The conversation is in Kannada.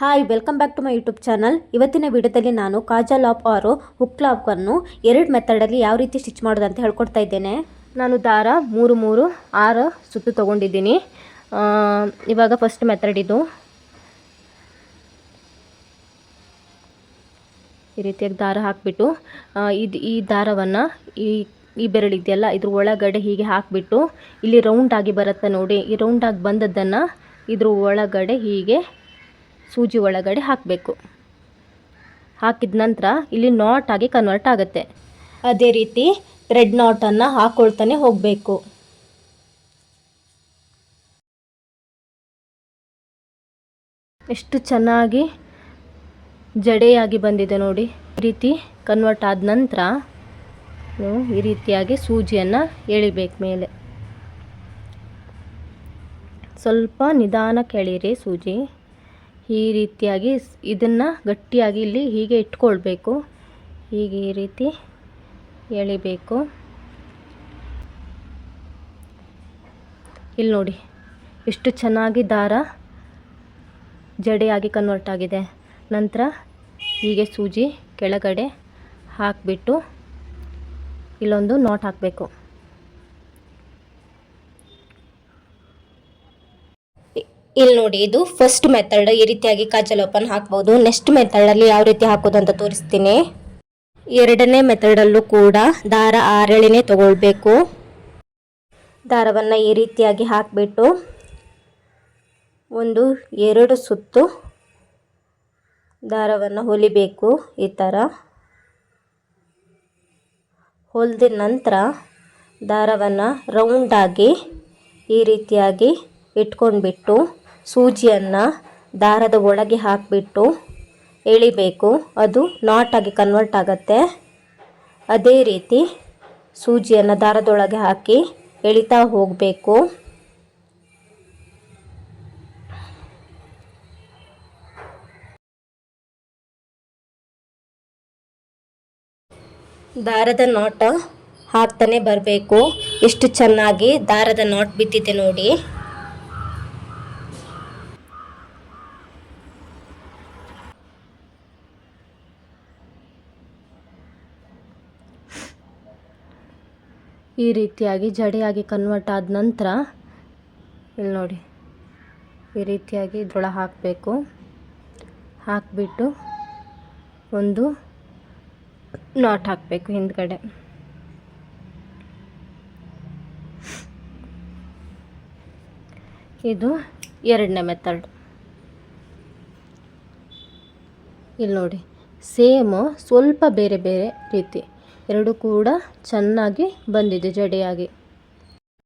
Hi welcome back to my YouTube channel ಇವತ್ತಿನ ವಿಡಿಯೋದಲ್ಲಿ ನಾನು ಕಾಜಲ್ ಆಫ್ ಆರು ಹುಕ್ ಲಾಕನ್ನು ಎರಡು ಮೆಥಡಲ್ಲಿ ಯಾವ ರೀತಿ ಸ್ಟಿಚ್ ಮಾಡೋದು ಅಂತ ಹೇಳ್ಕೊಡ್ತಾ ಇದ್ದೇನೆ. ನಾನು ದಾರ ಮೂರು ಮೂರು ಆರು ಸುತ್ತು ತೊಗೊಂಡಿದ್ದೀನಿ. ಇವಾಗ ಫಸ್ಟ್ ಮೆಥಡ್ ಇದು. ಈ ರೀತಿಯಾಗಿ ದಾರ ಹಾಕಿಬಿಟ್ಟು ಇದು ಈ ದಾರವನ್ನು ಈ ಈ ಬೆರಳಿದೆಯಲ್ಲ ಇದ್ರ ಒಳಗಡೆ ಹೀಗೆ ಹಾಕಿಬಿಟ್ಟು, ಇಲ್ಲಿ ರೌಂಡಾಗಿ ಬರುತ್ತೆ ನೋಡಿ. ಈ ರೌಂಡಾಗಿ ಬಂದದ್ದನ್ನು ಇದ್ರ ಒಳಗಡೆ ಹೀಗೆ ಸೂಜಿ ಒಳಗಡೆ ಹಾಕಬೇಕು. ಹಾಕಿದ ನಂತರ ಇಲ್ಲಿ ನಾಟ್ ಆಗಿ ಕನ್ವರ್ಟ್ ಆಗುತ್ತೆ. ಅದೇ ರೀತಿ ಥ್ರೆಡ್ ನಾಟನ್ನು ಹಾಕ್ಕೊಳ್ತಾನೆ ಹೋಗಬೇಕು. ಎಷ್ಟು ಚೆನ್ನಾಗಿ ಜಡೆಯಾಗಿ ಬಂದಿದೆ ನೋಡಿ. ಈ ರೀತಿ ಕನ್ವರ್ಟ್ ಆದ ನಂತರ ಈ ರೀತಿಯಾಗಿ ಸೂಜಿಯನ್ನು ಎಳಿಬೇಕು ಮೇಲೆ. ಸ್ವಲ್ಪ ನಿಧಾನಕ್ಕೆ ಎಳೀರಿ ಸೂಜಿ. ಈ ರೀತಿಯಾಗಿ ಇದನ್ನು ಗಟ್ಟಿಯಾಗಿ ಇಲ್ಲಿ ಹೀಗೆ ಇಟ್ಕೊಳ್ಬೇಕು. ಹೀಗೆ ಈ ರೀತಿ ಎಳಿಬೇಕು. ಇಲ್ಲಿ ನೋಡಿ, ಎಷ್ಟು ಚೆನ್ನಾಗಿ ದಾರ ಜಡೆಯಾಗಿ ಕನ್ವರ್ಟ್ ಆಗಿದೆ. ನಂತರ ಹೀಗೆ ಸೂಜಿ ಕೆಳಗಡೆ ಹಾಕಿಬಿಟ್ಟು ಇಲ್ಲೊಂದು ನಾಟ್ ಹಾಕಬೇಕು. ಇಲ್ಲಿ ನೋಡಿ, ಇದು ಫಸ್ಟ್ ಮೆಥಡ್ ಈ ರೀತಿಯಾಗಿ ಕಾಜಲ್ ಓಪನ್ ಹಾಕ್ಬೋದು. ನೆಕ್ಸ್ಟ್ ಮೆಥಡಲ್ಲಿ ಯಾವ ರೀತಿ ಹಾಕೋದು ಅಂತ ತೋರಿಸ್ತೀನಿ. ಎರಡನೇ ಮೆಥಡಲ್ಲೂ ಕೂಡ ದಾರ ಆರಳಿನೇ ತಗೊಳ್ಬೇಕು. ದಾರವನ್ನು ಈ ರೀತಿಯಾಗಿ ಹಾಕಿಬಿಟ್ಟು ಒಂದು ಎರಡು ಸುತ್ತು ದಾರವನ್ನು ಹೊಲಿಬೇಕು ಈ ಥರ. ಹೊಲಿದ ನಂತರ ದಾರವನ್ನು ರೌಂಡಾಗಿ ಈ ರೀತಿಯಾಗಿ ಇಟ್ಕೊಂಡ್ಬಿಟ್ಟು ಸೂಜಿಯನ್ನು ದಾರದ ಒಳಗೆ ಹಾಕಿಬಿಟ್ಟು ಎಳಿಬೇಕು. ಅದು ನಾಟಾಗಿ ಕನ್ವರ್ಟ್ ಆಗುತ್ತೆ. ಅದೇ ರೀತಿ ಸೂಜಿಯನ್ನು ದಾರದೊಳಗೆ ಹಾಕಿ ಎಳಿತಾ ಹೋಗಬೇಕು. ದಾರದ ನಾಟ ಹಾಕ್ತಾನೆ ಬರಬೇಕು. ಎಷ್ಟು ಚೆನ್ನಾಗಿ ದಾರದ ನಾಟ್ ಬಿದ್ದಿದೆ ನೋಡಿ. ಈ ರೀತಿಯಾಗಿ ಜಡೆಯಾಗಿ ಕನ್ವರ್ಟ್ ಆದ ನಂತರ, ಇಲ್ಲಿ ನೋಡಿ, ಈ ರೀತಿಯಾಗಿ ಇದ್ರೊಳಗೆ ಹಾಕಬೇಕು. ಹಾಕಿಬಿಟ್ಟು ಒಂದು ನಾಟ್ ಹಾಕಬೇಕು ಹಿಂದ್ಗಡೆ. ಇದು ಎರಡನೇ ಮೆಥಡ್ ಇಲ್ಲಿ ನೋಡಿ ಸೇಮ್ ಸ್ವಲ್ಪ ಬೇರೆ ಬೇರೆ ರೀತಿ. ಎರಡು ಕೂಡ ಚೆನ್ನಾಗಿ ಬಂದಿದೆ ಜಡೆಯಾಗಿ.